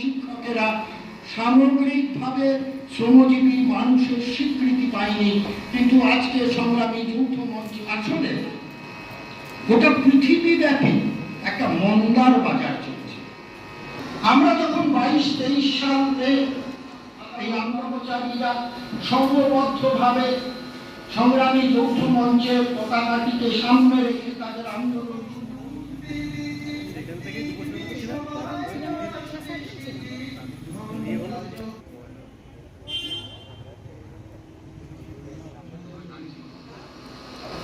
শিক্ষকেরা সামগ্রিকভাবে শ্রমজীবী মানুষের স্বীকৃতি পায়নি কিন্তু আজকে সংগ্রামী যৌথ মঞ্চ আসলে গোটা পৃথিবীব্যাপী একটা মন্দার বাজার চলছে। আমরা যখন বাইশ তেইশ সালে এই আন্দোলনকারীরা সংঘবদ্ধভাবে সংগ্রামী যৌথ মঞ্চের পতাকাটিকে সামনে রেখে তাদের আন্দোলন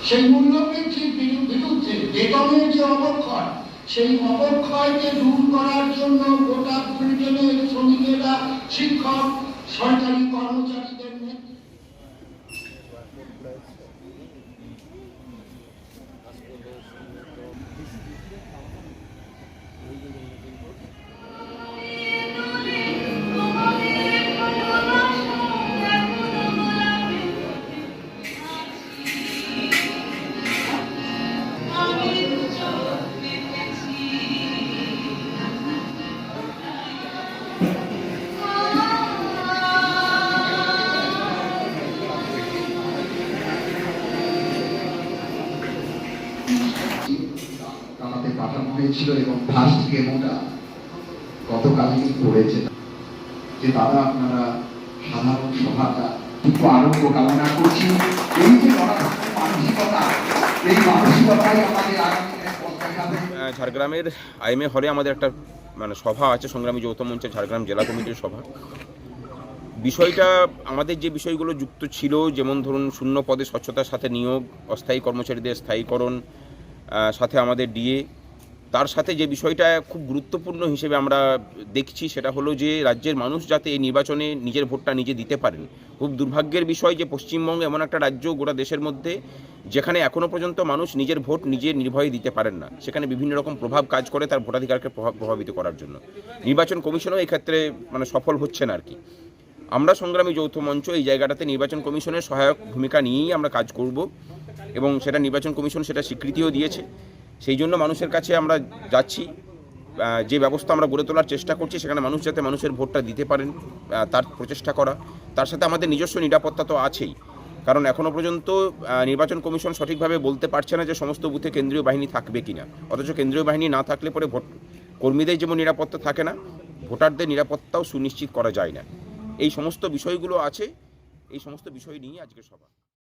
সেই মূল্যবৃদ্ধির সেই অবক্ষয়কে দূর করার জন্য গোটা ব্রিটেনের শ্রমিকেরা শিক্ষক সরকারি কর্মচারীদের এবং ফার্স্ট গতকালই যে দাদা, আপনারা সাধারণ সভাটা কামনা করছি। এই যে মানসিকতা, এই মানসিকতাই আমাদের ঝাড়গ্রামের আইএমএ হলে আমাদের একটা মানে সভা আছে, সংগ্রামী যৌথ মঞ্চের ঝাড়গ্রাম জেলা কমিটির সভা। বিষয়টা, আমাদের যে বিষয়গুলো যুক্ত ছিল, যেমন ধরুন শূন্য পদে স্বচ্ছতার সাথে নিয়োগ, অস্থায়ী কর্মচারীদের স্থায়ীকরণ সাথে আমাদের ডিএ তার সাথে যে বিষয়টা খুব গুরুত্বপূর্ণ হিসেবে আমরা দেখছি সেটা হলো যে রাজ্যের মানুষ যাতে এই নির্বাচনে নিজের ভোটটা নিজে দিতে পারেন। খুব দুর্ভাগ্যের বিষয় যে পশ্চিমবঙ্গ এমন একটা রাজ্য গোটা দেশের মধ্যে যেখানে এখনও পর্যন্ত মানুষ নিজের ভোট নিজে নির্ভয়ে দিতে পারেন না। সেখানে বিভিন্ন রকম প্রভাব কাজ করে তার ভোটাধিকারকে প্রভাব প্রভাবিত করার জন্য। নির্বাচন কমিশনও এই ক্ষেত্রে মানে সফল হচ্ছে না আর কি। আমরা সংগ্রামী যৌথ মঞ্চ এই জায়গাটাতে নির্বাচন কমিশনের সহায়ক ভূমিকা নিয়েই আমরা কাজ করব এবং সেটা নির্বাচন কমিশন সেটা স্বীকৃতিও দিয়েছে। সেই জন্য মানুষের কাছে আমরা যাচ্ছি যে ব্যবস্থা আমরা গড়ে তোলার চেষ্টা করছি, সেখানে মানুষ যাতে মানুষের ভোটটা দিতে পারেন তার প্রচেষ্টা করা। তার সাথে আমাদের নিজস্ব নিরাপত্তা তো আছেই। কারণ এখনও পর্যন্ত নির্বাচন কমিশন সঠিকভাবে বলতে পারছে না যে সমস্ত বুথে কেন্দ্রীয় বাহিনী থাকবে কিনা। অথচ কেন্দ্রীয় বাহিনী না থাকলে পরে ভোট, কর্মীদের যেমন নিরাপত্তা থাকে না, ভোটারদের নিরাপত্তাও সুনিশ্চিত করা যায় না। এই সমস্ত বিষয়গুলো আছে, এই সমস্ত বিষয় নিয়ে আজকে সভা।